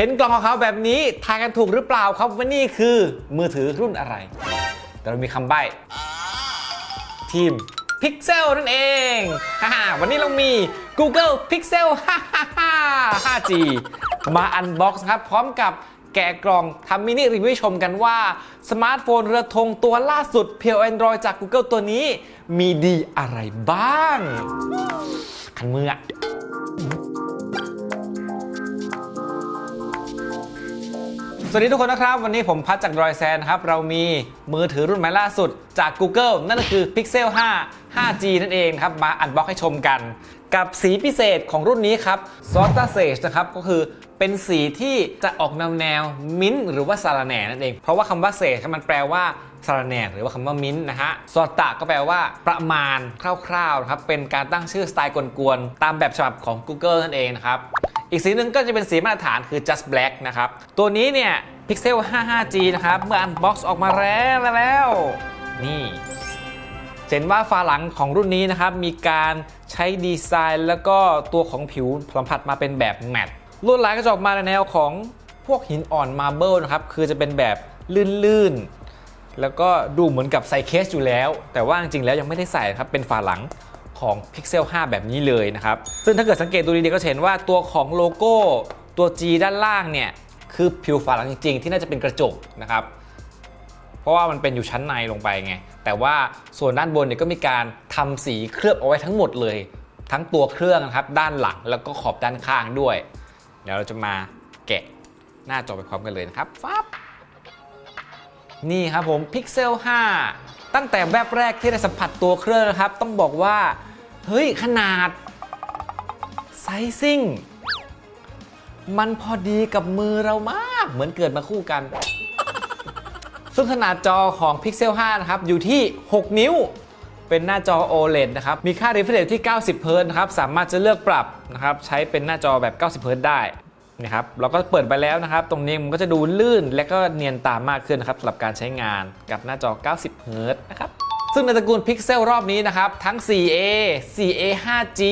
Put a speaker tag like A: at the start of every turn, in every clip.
A: เห็นกล่องของเขาแบบนี้ทายกันถูกหรือเปล่าครับว่านี่คือมือถือรุ่นอะไร แต่เรามีคำใบ้ทีม Pixel นั่นเองฮ่าวันนี้เรามี Google Pixel 5G มาอันบ็อกซ์ครับ พร้อมกับแกะกล่องทำมินิรีวิวชมกันว่า สมาร์ทโฟนเรือธงตัวล่าสุดเพียว Android จาก Google ตัวนี้ มีดีอะไรบ้าง คันมืออะ สวัสดีทุกคนนะครับ วันนี้ผมพัดจากรอยแซนครับ เรามีมือถือรุ่นใหม่ล่าสุดจาก Google นั่นก็คือ Pixel 5 5G นั่นเองครับ มาอันบ็อกให้ชมกัน กับสีพิเศษของรุ่นนี้ครับ s o t a Sage นะครับ ก็คือเป็นสีที่จะออกแนวแนวมิ้นท์หรือว่าสาระแหน่นั่นเอง เพราะว่าคำว่าเศษมันแปลว่าสารแหน่หรือว่าคำว่ามิ้นท์นะฮะซอตะก็แปลว่าประมาณคร่าวๆนะครับ เป็นการตั้งชื่อสไตล์กวนๆ ตามแบบฉบับของ Google นั่นเองนะครับ อีกสีหนึ่งก็จะเป็นสีมาตรฐานคือ just black นะครับ ตัวนี้เนี่ย Pixel 55G นะครับ เมื่ออันบ็ออกมาแล้วแล้ว นี่เห็นว่าฝาหลังของรุ่นนี้นะครับ มีการใช้ดีไซน์แล้วก็ตัวของผิวสัมผัสมาเป็นแบบแมตต์ลวดลายก็จะออกมาในแนวของพวกหินอ่อนมาร์เบิลนะครับ คือจะเป็นแบบลื่นๆ แล้วก็ดูเหมือนกับใส่เคสอยู่แล้ว แต่ว่าจริงๆแล้วยังไม่ได้ใส่ครับเป็นฝาหลัง ของ Pixel 5 แบบนี้เลยนะครับ ซึ่งถ้าเกิดสังเกตดูดีๆก็จะเห็นว่าตัวของโลโก้ตัว G ด้านล่างเนี่ยคือผิวฝาหลังจริงๆ ที่น่าจะเป็นกระจกนะครับ เพราะว่ามันเป็นอยู่ชั้นในลงไปไง แต่ว่าส่วนด้านบนเนี่ยก็มีการทำสีเคลือบเอาไว้ทั้งหมดเลย ทั้งตัวเครื่องนะครับด้านหลังแล้วก็ขอบด้านข้างด้วย เดี๋ยวเราจะมาแกะหน้าจอไปพร้อมกันเลยนะครับฟับนี่ครับผม Pixel 5 ตั้งแต่แวบแรกที่ได้สัมผัสตัวเครื่องนะครับ ต้องบอกว่า เฮ้ย ขนาด ไซซิ่ง มันพอดีกับมือเรามาก เหมือนเกิดมาคู่กัน ซึ่งขนาดจอของ Pixel 5 นะครับ อยู่ที่ 6 นิ้ว เป็นหน้าจอ OLED นะครับ มีค่า refresh ที่ 90 Hz นะครับ สามารถจะเลือกปรับนะครับ ใช้เป็นหน้าจอแบบ 90 Hz ได้นะครับเราก็เปิดไปแล้วนะครับ ตรงนี้มันก็จะดูลื่นและก็เนียนตามมากขึ้นนะครับสำหรับการใช้งานกับหน้าจอ 90 Hz นะครับ ซึ่งในตระกูล Pixel รอบนี้นะครับ ทั้ง 4A 4A 5G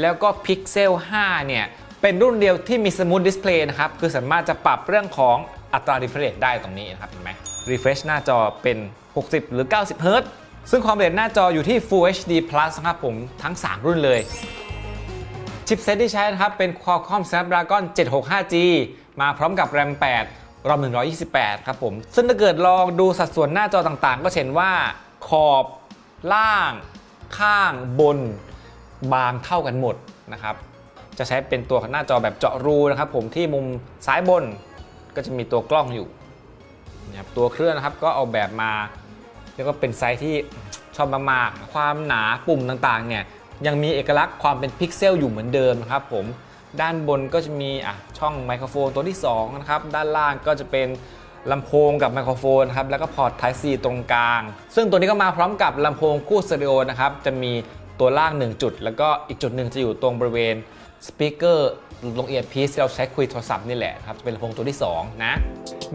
A: แล้วก็ Pixel 5 เนี่ย เป็นรุ่นเดียวที่มี Smooth Display นะครับ คือสามารถจะปรับเรื่องของอัตรา refresh ได้ตรงนี้นะครับ เห็นไหม refresh หน้าจอเป็น 60 หรือ 90 Hz ซึ่งความละเอียดหน้าจออยู่ที่ Full HD Plus นะครับผมทั้ง 3 รุ่นเลยชิปเซตที่ใช้นะครับ เป็น Qualcomm Snapdragon 765G มาพร้อมกับ RAM 8 ROM 128 ครับผม ซึ่งถ้าเกิดลองดูสัดส่วนหน้าจอต่างๆ ก็เห็นว่า ขอบล่าง ข้างบน บางเท่ากันหมดนะครับ จะใช้เป็นตัวหน้าจอแบบเจาะรูนะครับผมที่มุมซ้ายบนก็จะมีตัวกล้องอยู่นะครับตัวเครื่องนะครับก็เอาแบบมาเรียกว่าเป็นไซส์ที่ชอบมากๆความหนาปุ่มต่างๆเนี่ยยังมีเอกลักษณ์ความเป็นพิกเซลอยู่เหมือนเดิมนะครับผมด้านบนก็จะมีอะช่องไมโครโฟนตัวที่2นะครับด้านล่างก็จะเป็น ลำโพงกับไมโครโฟนครับแล้วก็พอร์ต Type C ตรงกลาง ซึ่งตัวนี้ก็มาพร้อมกับลำโพงคู่สเตอริโอนะครับจะมีตัวล่าง 1 จุด แล้วก็อีกจุดหนึ่งจะอยู่ตรงบริเวณสปีกเกอร์ลงเอียร์พีซที่เราใช้คุยโทรศัพท์นี่แหละครับจะเป็นลำโพงตัวที่ 2 นะ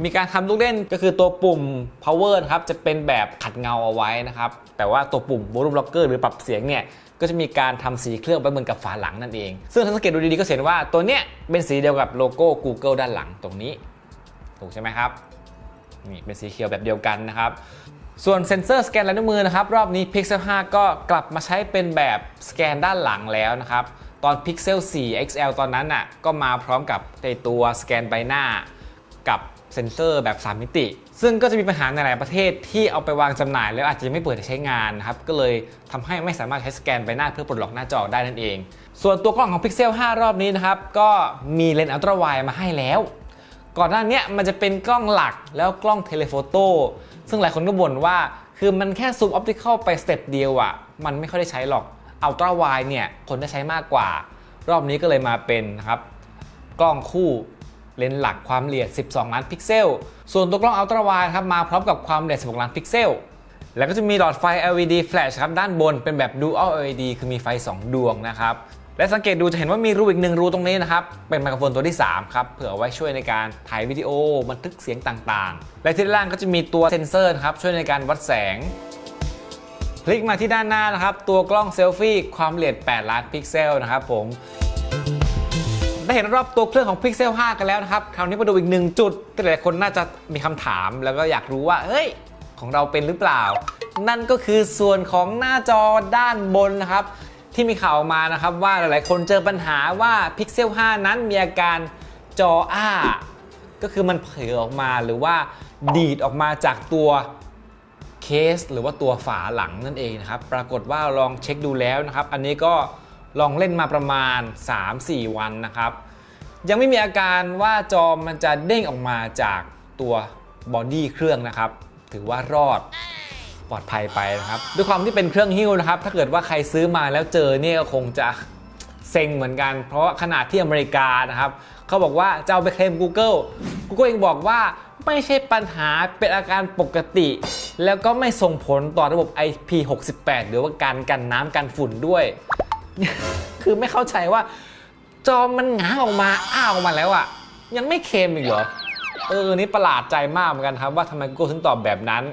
A: มีการทำลูกเล่นก็คือตัวปุ่ม power นะครับจะเป็นแบบขัดเงาเอาไว้นะครับ แต่ว่าตัวปุ่ม volume blocker หรือปรับเสียงเนี่ยก็จะมีการทำสีเคลือบไว้เหมือนกับฝาหลังนั่นเอง ซึ่งถ้าสังเกตดูดีๆก็เห็นว่าตัวเนี้ยเป็นสีเดียวกับโลโก้ Google ด้านหลังตรงนี้ ถูกใช่ไหมครับ นี่เป็นสีเขียวแบบเดียวกันนะครับ ส่วนเซ็นเซอร์สแกนลายนิ้วมือนะครับ รอบนี้ Pixel 5 ก็กลับมาใช้เป็นแบบสแกนด้านหลังแล้วนะครับ ตอน Pixel 4 XL ตอนนั้นน่ะก็มาพร้อมกับในตัวสแกนใบหน้ากับเซ็นเซอร์แบบ 3 มิติ ซึ่งก็จะมีปัญหาในหลายประเทศที่เอาไปวางจำหน่ายแล้วอาจจะไม่เปิดใช้งานนะครับ ก็เลยทำให้ไม่สามารถใช้สแกนใบหน้าเพื่อปลดล็อกหน้าจอได้นั่นเอง ส่วนตัวกล้องของ Pixel 5 รอบนี้นะครับ ก็มีเลนส์อัลตร้าไวด์มาให้แล้ว ก่อนหน้านี้มันจะเป็นกล้องหลักแล้วกล้องเทเลโฟโต้ซึ่งหลายคนก็บ่นว่า คือมันแค่ซูมออปติคอลไปสเต็ปเดียวอะ่ะ มันไม่ค่อยได้ใช้หรอกอัลตร้าไวด์เนี่ยคนได้ใช้มากกว่า รอบนี้ก็เลยมาเป็นนะครับ กล้องคู่เลนส์หลักความละเอียด 12 ล้านพิกเซล ส่วนตัวกล้องอัลตร้าไวด์ครับมาพร้อมกับความละเอียด 16 ล้านพิกเซล แล้วก็จะมีหลอดไฟ LED flash ครับด้านบนเป็นแบบ dual LED คือมีไฟ 2 ดวงนะครับ และสังเกตดูจะเห็นว่ามีรูอีกหนึ่งรูตรงนี้นะครับ เป็นไมโครโฟนตัวที่ 3 ครับ เผื่อไว้ช่วยในการถ่ายวิดีโอบันทึกเสียงต่างๆ และที่ด้านล่างก็จะมีตัวเซ็นเซอร์ครับ ช่วยในการวัดแสง คลิกมาที่ด้านหน้านะครับ ตัวกล้องเซลฟี่ความละเอียด 8 ล้านพิกเซลนะครับผมได้เห็นรอบตัวเครื่องของ Pixel 5 กันแล้วนะครับ คราวนี้มาดูอีกหนึ่งจุดที่หลายคนน่าจะมีคำถาม แล้วก็อยากรู้ว่า เฮ้ย ของเราเป็นหรือเปล่า นั่นก็คือส่วนของหน้าจอด้านบนนะครับ ที่มีข่าวออกมานะครับว่าหลายๆ คนเจอปัญหาว่า Pixel 5 นั้นมีอาการจออ้า ก็คือมันเผยออกมาหรือว่าดีดออกมาจากตัวเคส หรือว่าตัวฝาหลังนั่นเองนะครับ ปรากฏว่าลองเช็คดูแล้วนะครับ อันนี้ก็ลองเล่นมาประมาณ 3-4 วันนะครับ ยังไม่มีอาการว่าจอมันจะเด้งออกมาจากตัวบอดี้เครื่องนะครับ ถือว่ารอด ลอดภัยไปนะครับ ด้วยความที่เป็นเครื่องหิ้วนะครับ ถ้าเกิดว่าใครซื้อมาแล้วเจอเนี่ยก็คงจะเซ็งเหมือนกัน เพราะขนาดที่อเมริกานะครับ เขาบอกว่าจะเอาไปเคลม Google Google เองบอกว่าไม่ใช่ปัญหาเป็นอาการปกติ แล้วก็ไม่ส่งผลต่อระบบ IP68 หรือว่าการกันน้ำกันฝุ่นด้วย คือไม่เข้าใจว่า จอมันหงางออกมาอ้าออกมาแล้วอะยังไม่เค็มอีกเหรอเออนี่ประหลาดใจมากเหมือนกันครับว่าทำไม Google ถึงตอบแบบนั้น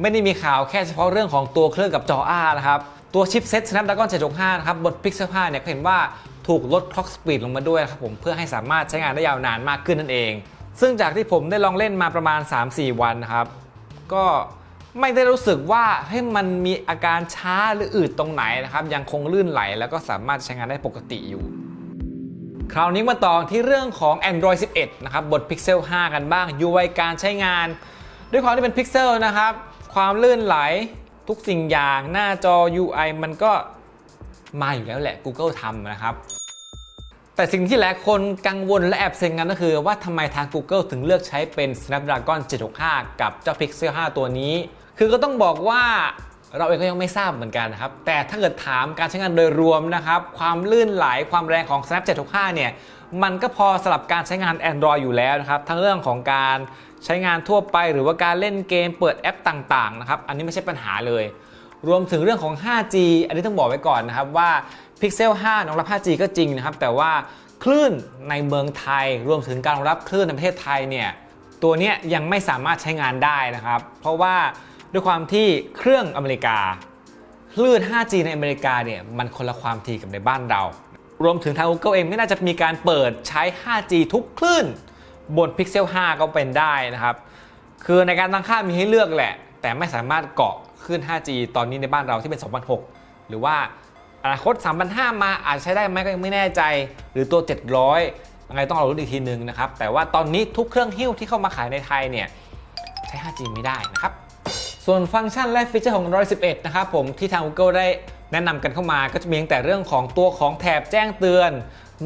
A: ไม่ได้มีข่าวแค่เฉพาะเรื่องของตัวเครื่องกับจออานะครับ ตัวชิปเซ็ต Snapdragon 765 นะครับ บน Pixel 5 เนี่ยเห็นว่าถูกลด clock speed ลงมาด้วยครับผมเพื่อให้สามารถใช้งานได้ยาวนานมากขึ้นนั่นเอง ซึ่งจากที่ผมได้ลองเล่นมาประมาณ 3-4 วันนะครับ ก็ไม่ได้รู้สึกว่าให้มันมีอาการช้าหรืออืดตรงไหนนะครับยังคงลื่นไหลแล้วก็สามารถใช้งานได้ปกติอยู่ คราวนี้มาต่อที่เรื่องของ Android 11 นะครับบน Pixel 5 กันบ้าง UI การใช้งาน ด้วยความที่เป็น Pixel นะครับ ความลื่นไหลทุกสิ่งอย่างหน้าจอ UI มันก็มาอยู่แล้วแหละ Google ทำนะครับ แต่สิ่งที่หลายคนกังวลและแอบเซ็งกันก็คือ ว่าทำไมทาง Google ถึงเลือกใช้เป็น Snapdragon 765 กับเจ้า Pixel 5 ตัวนี้ คือก็ต้องบอกว่าเราเองก็ยังไม่ทราบเหมือนกันนะครับ แต่ถ้าเกิดถามการใช้งานโดยรวมนะครับ ความลื่นไหลความแรงของ Snap 765 เนี่ย มันก็พอสำหรับการใช้งาน Android อยู่แล้วนะครับ ทั้งเรื่องของการใช้งานทั่วไป หรือว่าการเล่นเกมเปิดแอปต่างๆนะครับ อันนี้ไม่ใช่ปัญหาเลย รวมถึงเรื่องของ 5G อันนี้ต้องบอกไว้ก่อนนะครับว่า Pixel 5รองรับ 5G ก็จริงนะครับ แต่ว่าคลื่นในเมืองไทย รวมถึงการรองรับคลื่นในประเทศไทยเนี่ยตัวนี้ยังไม่สามารถใช้งานได้นะครับ เพราะว่าด้วยความที่เครื่องอเมริกาคลื่น 5G ในอเมริกาเนี่ยมันคนละความถี่กับในบ้านเรา รวมถึงทาง Google เองไม่น่าจะมีการเปิดใช้ 5G ทุกคลื่น บน Pixel 5 ก็เป็นได้นะครับ คือในการตั้งค่ามีให้เลือกแหละ แต่ไม่สามารถเกาะคลื่น 5G ตอนนี้ในบ้านเราที่เป็น 2006 หรือว่าอนาคต3,500มาอาจใช้ได้ไหมก็ยังไม่แน่ใจ หรือตัว 700ยังไงต้องรอรุ้นอีกทีนึงนะครับ แต่ว่าตอนนี้ทุกเครื่องหิ้วที่เข้ามาขายในไทยเนี่ยใช้ 5G ไม่ได้นะครับ ส่วนฟังก์ชันและฟีเจอร์ของ Android 11 นะครับผมที่ทาง Google ได้ แนะนำกันเข้ามาก็จะมีตั้งแต่เรื่องของตัวของแถบแจ้งเตือน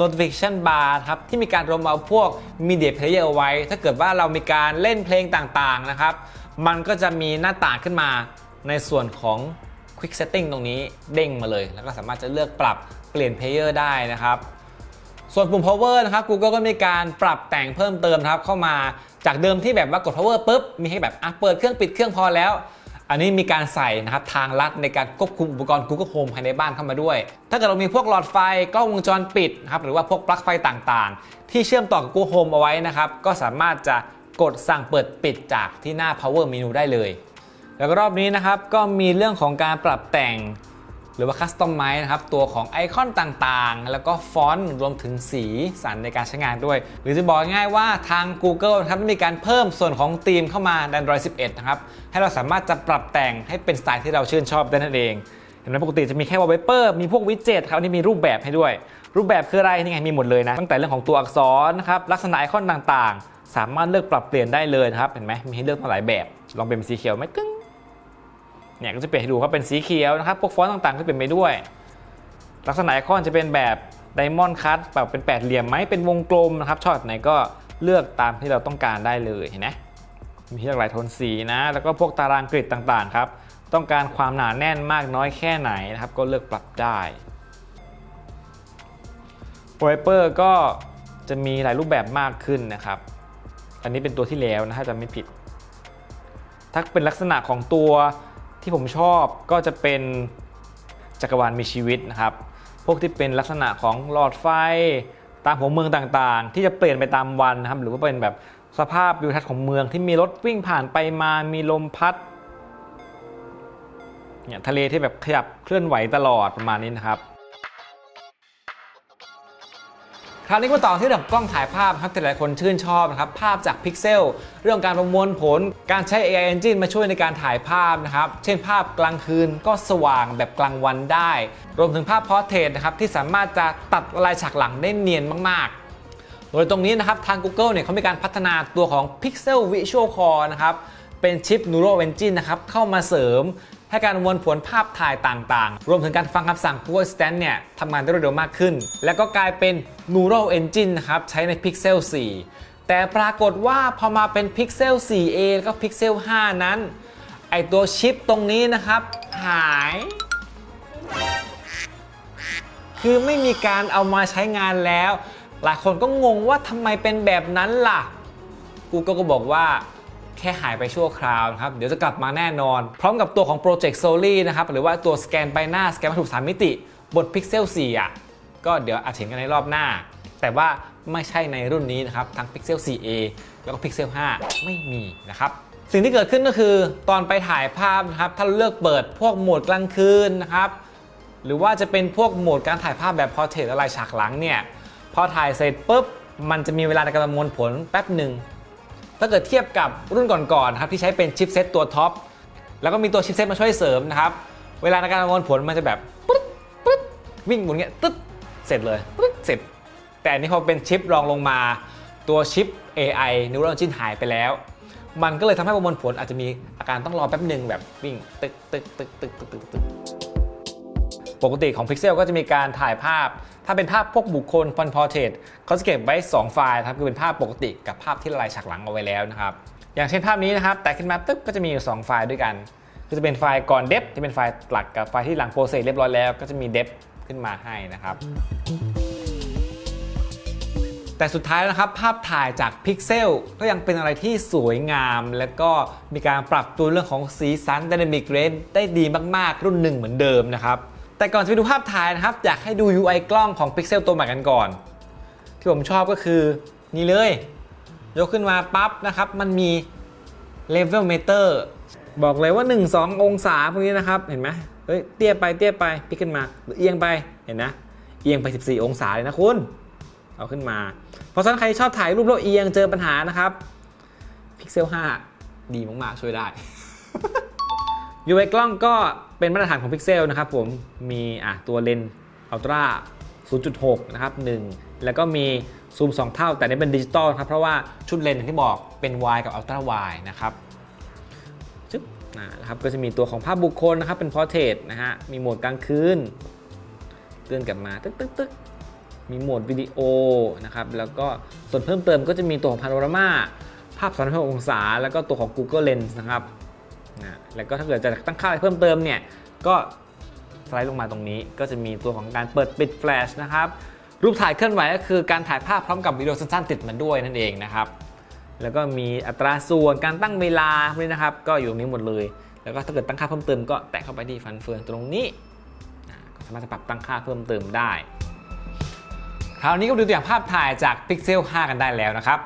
A: notification bar ครับที่มีการรวมเอาพวก media player เอาไว้ ถ้าเกิดว่าเรามีการเล่นเพลงต่างๆนะครับ มันก็จะมีหน้าต่างขึ้นมาในส่วนของ quick setting ตรงนี้เด้งมาเลย แล้วก็สามารถจะเลือกปรับเปลี่ยน player ได้นะครับส่วนปุ่ม power นะครับ Google ก็มีการปรับแต่งเพิ่มเติมครับเข้ามาจากเดิมที่แบบว่ากด power ปุ๊บ มีให้แบบอะเปิดเครื่องปิดเครื่องพอแล้ว อันนี้มีการใส่นะครับทางลัดในการควบคุมอุปกรณ์ Google Home ภายในบ้านเข้ามาด้วย ถ้าเกิดเรามีพวกหลอดไฟกล้องวงจรปิดนะครับหรือว่าพวกปลั๊กไฟต่างๆ ที่เชื่อมต่อกับ Google Home เอาไว้นะครับก็สามารถจะกดสั่งเปิดปิดจากที่หน้า power menu ได้เลย แล้วก็รอบนี้นะครับก็มีเรื่องของการปรับแต่ง หรือว่าคัสตอมไมซ์นะครับตัวของไอคอนต่างๆ แล้วก็ฟอนต์รวมถึงสีสันในการใช้งานด้วย หรือจะบอกง่ายว่าทาง Google นะครับได้มีการเพิ่มส่วนของธีมเข้ามาใน Android 11 นะครับ ให้เราสามารถจะปรับแต่งให้เป็นสไตล์ที่เราชื่นชอบได้นั่นเองเห็นไหมปกติจะมีแค่วอลเปเปอร์มีพวกวิดเจ็ตครับนี่มีรูปแบบให้ด้วย รูปแบบคืออะไรนี่ไงมีหมดเลยนะ ตั้งแต่เรื่องของตัวอักษรนะครับลักษณะไอคอนต่างๆ สามารถเลือกปรับเปลี่ยนได้เลยครับเห็นไหมมีให้เลือกมาหลายแบบ ลองเป็นสีเขียวไหมกึ้ง เนี่ยก็จะเปลี่ยนให้ดูครับเป็นสีเขียวนะครับพวกฟอนต์ต่างๆก็เปลี่ยนไปด้วย ลักษณะไอคอนจะเป็นแบบไดมอนด์คัตแบบเป็นแปดเหลี่ยมไหมเป็นวงกลมนะครับชอบแบบไหนก็เลือกตามที่เราต้องการได้เลยเห็นไหมมีให้หลากหลายโทนสีนะ แล้วก็พวกตารางกริดต่างๆครับต้องการความหนาแน่นมากน้อยแค่ไหนนะครับ ก็เลือกปรับได้โปรเปอร์ก็จะมีหลายรูปแบบมากขึ้นนะครับ อันนี้เป็นตัวที่แล้วนะถ้าจะไม่ผิด ถ้าเป็นลักษณะของตัว ที่ผมชอบก็จะเป็นจักรวาลมีชีวิตนะครับ พวกที่เป็นลักษณะของหลอดไฟตามหัวเมืองต่างๆ ที่จะเปลี่ยนไปตามวันนะครับ หรือว่าเป็นแบบสภาพวิวทัศน์ของเมืองที่มีรถวิ่งผ่านไปมามีลมพัดเนี่ยทะเลที่แบบขยับเคลื่อนไหวตลอดประมาณนี้นะครับ คราวนี้มาต่อที่เรื่องกล้องถ่ายภาพครับที่หลายคนชื่นชอบนะครับภาพจากพิกเซลเรื่องการประมวลผลการใช้ AI Engine มาช่วยในการถ่ายภาพนะครับเช่นภาพกลางคืนก็สว่างแบบกลางวันได้ รวมถึงภาพพอร์เทรตนะครับที่สามารถจะตัดลายฉากหลังได้เนียนมากๆ โดยตรงนี้นะครับทาง Google เนี่ยเขามีการพัฒนาตัวของ Pixel Visual Core นะครับเป็นชิป Neural Engine นะครับเข้ามาเสริม ให้การวลผลภาพถ่ายต่างๆ รวมถึงการฟังคำสั่ง Google Stand เนี่ยทำงานได้รวดเร็วมากขึ้น แล้วก็กลายเป็น Neural Engine นะครับ ใช้ใน Pixel 4 แต่ปรากฏว่าพอมาเป็น Pixel 4a แล้วก็ Pixel 5 นั้น ไอตัวชิปตรงนี้นะครับ หาย คือไม่มีการเอามาใช้งานแล้ว หลายคนก็งงว่าทำไมเป็นแบบนั้นล่ะ Google ก็บอกว่า ค่หายไปชั่วคราวนะครับ เดี๋ยวจะกลับมาแน่นอน พร้อมกับตัวของ Project Soli นะครับ หรือว่าตัวสแกนใบหน้า สแกนวัตถุสามมิติบน Pixel 4อะก็เดี๋ยวอาจเห็นกันในรอบหน้า แต่ว่าไม่ใช่ในรุ่นนี้นะครับ ทั้ง Pixel 4a แล้วก็ Pixel 5 ไม่มีนะครับสิ่งที่เกิดขึ้นก็คือตอนไปถ่ายภาพนะครับถ้าเลือกเปิดพวกโหมดกลางคืนนะครับหรือว่าจะเป็นพวกโหมดการถ่ายภาพแบบพอร์เทรตอะไรฉากหลังเนี่ยพอถ่ายเสร็จปุ๊บมันจะมีเวลาในการประมวลผลแป๊บหนึ่ง ถ้าเกิดเทียบกับรุ่นก่อนๆครับที่ใช้เป็นชิปเซตตัวท็อปแล้วก็มีตัวชิปเซตมาช่วยเสริมนะครับ เวลาในการประมวลผลมันจะแบบปึ๊ดปึ๊ดวิ่งหมุนเงี้ยตึ๊ดเสร็จเลยปึ๊ดเสร็จ แต่อันนี้พอเป็นชิปรองลงมาตัวชิป AI Neural Engine หายไปแล้ว มันก็เลยทำให้ประมวลผลอาจจะมีอาการต้องรอแป๊บหนึ่งแบบวิ่งตึกตึกตึกตึกตึกตึกตึก ปกติของ Pixel ก็จะมีการถ่ายภาพ ถ้าเป็นภาพพวกบุคคลพันพอเทรตเขาจะเก็บไว้ 2 ไฟล์ครับคือเป็นภาพปกติกับภาพที่ละลายฉากหลังเอาไว้แล้วนะครับอย่างเช่นภาพนี้นะครับแต่ขึ้นมาตึ๊บก็จะมีอยู่ 2 ไฟล์ด้วยกันก็จะเป็นไฟล์ก่อนเดฟที่เป็นไฟล์หลักกับไฟล์ที่หลังโปรเซสเรียบร้อยแล้วก็จะมีเดฟขึ้นมาให้นะครับแต่สุดท้ายนะครับภาพถ่ายจากพิกเซลก็ยังเป็นอะไรที่สวยงาม และก็มีการปรับตัวเรื่องของสีสัน Dynamic Range ได้ดีมาก ๆ รุ่นหนึ่งเหมือนเดิมนะครับ แต่ก่อนจะไปดูภาพถ่ายนะครับ อยากให้ดู UI กล้องของ Pixel ตัวใหม่กันก่อน ที่ผมชอบก็คือนี่เลย ยกขึ้นมาปั๊บนะครับ มันมี Level Meter บอกเลยว่า 1 2 องศาพวกนี้นะครับ เห็นไหมเฮ้ยเตี้ยไปเตี้ยไปพลิกขึ้นมาหรือเอียงไปเห็นนะ เอียงไป 14 องศาเลยนะคุณ เอาขึ้นมา เพราะฉะนั้นใครชอบถ่ายรูปแล้วเอียงเจอปัญหานะครับ Pixel 5 ดีมากๆช่วยได้ UI กล้องก็เป็นมาตรฐานของ Pixel นะครับผม มีอะตัวเลนส์อัลตร้า0.6 นะครับ 1 แล้วก็มีซูม 2 เท่า แต่นี่เป็นดิจิตอลครับ เพราะว่าชุดเลนส์อย่างที่บอกเป็น wide กับ ultra wide นะครับชึบนะครับ ก็จะมีตัวของภาพบุคคลนะครับ เป็น portrait นะฮะ มีโหมดกลางคืน เตือนกลับมา ตึ๊กตึ๊กตึ๊กมีโหมดวิดีโอนะครับ แล้วก็ส่วนเพิ่มเติมก็จะมีตัวของพาโนรามาภาพ360องศา แล้วก็ตัวของ Google Lens นะครับ นะแล้วก็ถ้าเกิดจะตั้งค่าอะไรเพิ่มเติมเนี่ยก็สไลด์ลงมาตรงนี้ ก็จะมีตัวของการเปิดปิดแฟลชนะครับรูปถ่ายเคลื่อนไหวก็คือการถ่ายภาพพร้อมกับวิดีโอสั้นๆติดมาด้วยนั่นเองนะครับแล้วก็มีอัตราส่วนการตั้งเวลาพวกนี้นะครับ ก็อยู่ตรงนี้หมดเลย แล้วก็ถ้าเกิดตั้งค่าเพิ่มเติมก็แตะเข้าไปที่ฟันเฟืองตรงนี้ก็สามารถจะปรับตั้งค่าเพิ่มเติมได้ คราวนี้ก็ดูตัวอย่างภาพถ่ายจาก Pixel 5 กันได้แล้วนะครับ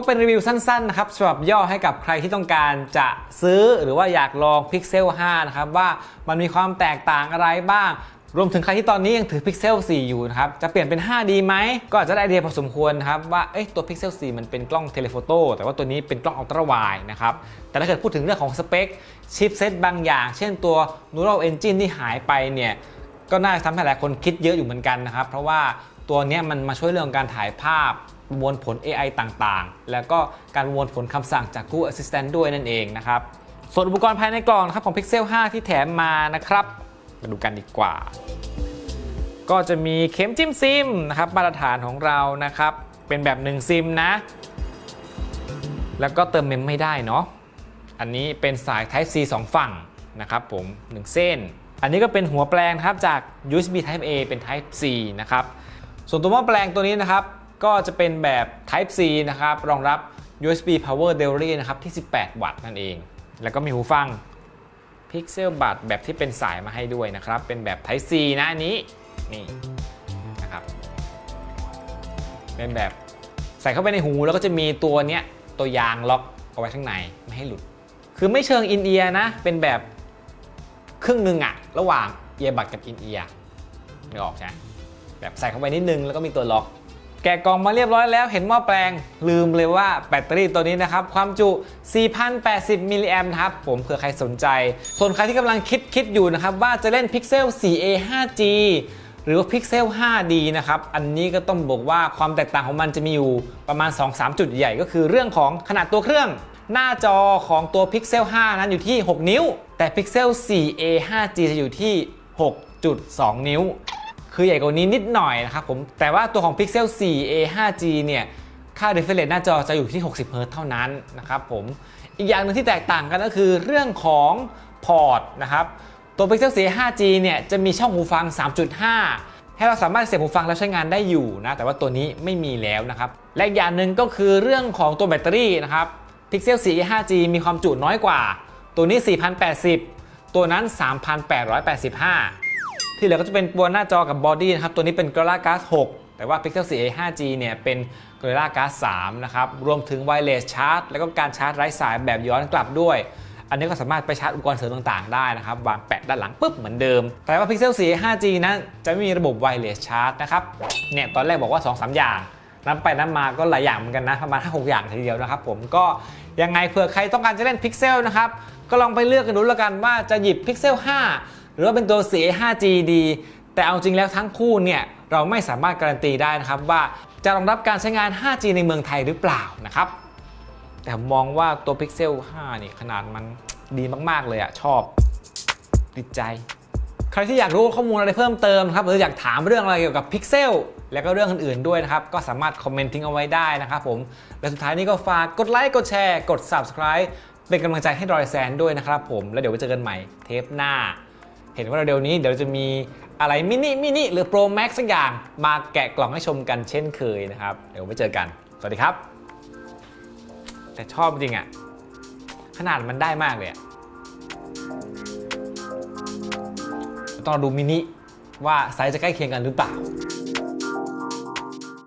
A: ก็เป็นรีวิวสั้นๆนะครับฉบับย่อให้กับใครที่ต้องการจะซื้อหรือว่าอยากลอง Pixel 5 นะครับ ว่ามันมีความแตกต่างอะไรบ้าง รวมถึงใครที่ตอนนี้ยังถือ Pixel 4 อยู่นะครับ จะเปลี่ยนเป็น5ดีไหม ก็อาจจะได้ไอเดียพอสมควรนะครับ ว่าเอ้ยตัว Pixel 4 มันเป็นกล้องเทเลโฟโต้แต่ว่าตัวนี้เป็นกล้องอัลตร้าไวด์นะครับ แต่ถ้าเกิดพูดถึงเรื่องของสเปคชิปเซตบางอย่าง เช่นตัว Neural Engine ที่หายไปเนี่ยก็น่าจะทำให้หลายคนคิดเยอะอยู่เหมือนกันนะครับเพราะว่าตัวนี้มันมาช่วยเรื่องการถ่ายภาพ ประมวลผล AI ต่างๆ แล้วก็การประมวลผลคำสั่งจาก Google Assistant ด้วยนั่นเองนะครับ ส่วนอุปกรณ์ภายในกล่องนะครับของ Pixel 5 ที่แถมมานะครับ มาดูกันดีกว่า ก็จะมีเข็มจิ้มซิมนะครับมาตรฐานของเรานะครับ เป็นแบบ1ซิมนะ แล้วก็เติมเมมไม่ได้เนาะ อันนี้เป็นสาย Type C 2 ฝั่งนะครับผม 1 เส้น อันนี้ก็เป็นหัวแปลงครับจาก USB Type A เป็น Type C นะครับ ส่วนตัวหม้อแปลงตัวนี้นะครับ ก็จะเป็นแบบ Type C นะครับ รองรับ USB Power Delivery นะครับ ที่ 18 วัตต์นั่นเอง แล้วก็มีหูฟัง Pixel b u d แบบที่เป็นสายมาให้ด้วยนะครับ เป็นแบบ Type C นะอันนี้ นี่นะครับ เป็นแบบใส่เข้าไปในหูแล้วก็จะมีตัวเนี้ย ตัวยางล็อกเอาไว้ข้างใน ไม่ให้หลุด คือไม่เชิงอินเอียนะ เป็นแบบครึ่งหนึ่งอะระหว่างเอียบัดกับอินเอียนึกออกใช่แบบใส่เข้าไปนิดนึงแล้วก็มีตัวล็อก แกะกล่องมาเรียบร้อยแล้วเห็นหม้อแปลง ลืมเลยว่าแบตเตอรี่ตัวนี้นะครับ ความจุ 4,080 มิลลิแอมป์ครับ ผมเผื่อใครสนใจ ส่วนใครที่กำลังคิดคิดอยู่นะครับ ว่าจะเล่น Pixel 4a 5G หรือว่า Pixel 5D นะครับ อันนี้ก็ต้องบอกว่าความแตกต่างของมันจะมีอยู่ประมาณ 2-3 จุดใหญ่ก็คือเรื่องของขนาดตัวเครื่อง หน้าจอของตัว Pixel 5 นั้นอยู่ที่ 6 นิ้ว แต่ Pixel 4a 5G จะอยู่ที่ 6.2 นิ้ว คือใหญ่กว่านี้นิดหน่อยนะครับผม แต่ว่าตัวของ Pixel 4a 5G เนี่ย ค่า refresh rate หน้าจอจะอยู่ที่ 60 Hz เท่านั้นนะครับผม อีกอย่างหนึ่งที่แตกต่างกันก็คือเรื่องของพอร์ตนะครับ ตัว Pixel 4a 5G เนี่ยจะมีช่องหูฟัง 3.5ให้เราสามารถเสียบหูฟังแล้วใช้งานได้อยู่นะ แต่ว่าตัวนี้ไม่มีแล้วนะครับ และอีกอย่างหนึ่งก็คือเรื่องของตัวแบตเตอรี่นะครับ Pixel 4a 5G มีความจุน้อยกว่า ตัวนี้ 4,080 ตัวนั้น 3,885 ที่เหลือก็จะเป็นตัวหน้าจอกับบอดี้นะครับ ตัวนี้เป็น Gorilla Glass 6 แต่ว่า Pixel 4a 5G เนี่ยเป็น Gorilla Glass 3 นะครับ รวมถึง Wireless Charge แล้วก็การชาร์จไร้สายแบบย้อนกลับด้วย อันนี้ก็สามารถไปชาร์จอุปกรณ์เสริมต่างๆ ได้นะครับ วางแปะด้านหลังปุ๊บเหมือนเดิม แต่ว่า Pixel 4a 5G นั้นจะไม่มีระบบ Wireless Charge นะครับ เนี่ยตอนแรกบอกว่า 2-3 อย่างนับไปนับมาก็หลายอย่างเหมือนกันนะประมาณ 5-6 อย่างทีเดียวนะครับผมก็ยังไงเผื่อใครต้องการจะเล่น Pixel นะครับก็ลองไปเลือกกันดูแล้วกันว่าจะหยิบ Pixel 5 รือว่าเป็นตัว 4a 5G ดี แต่เอาจริงแล้วทั้งคู่เนี่ยเราไม่สามารถการันตีได้นะครับว่าจะรองรับการใช้งาน 5G ในเมืองไทยหรือเปล่านะครับ แต่มองว่าตัว Pixel 5 นี่ขนาดมันดีมากๆเลยอะชอบติดใจ ใครที่อยากรู้ข้อมูลอะไรเพิ่มเติมนะครับหรืออยากถามเรื่องอะไรเกี่ยวกับ Pixel แล้วก็เรื่องอื่นๆด้วยนะครับ ก็สามารถคอมเมนต์ทิ้งเอาไว้ได้นะครับผม และสุดท้ายนี้ก็ฝากกดไลค์กดแชร์ กด Subscribe เป็นกำลังใจให้ดอยแซนด้วยนะครับผม แล้วเดี๋ยวไว้เจอกันใหม่เทปหน้า เห็นว่าเร็วนี้เดี๋ยวจะมีอะไรมินิมินิหรือโปรแม็กสักอย่างมาแกะกล่องให้ชมกันเช่นเคยนะครับ เดี๋ยวไปเจอกัน สวัสดีครับ แต่ชอบจริงอะขนาดมันได้มากเลยอะต้องดูมินิว่าไซส์จะใกล้เคียงกันหรือเปล่า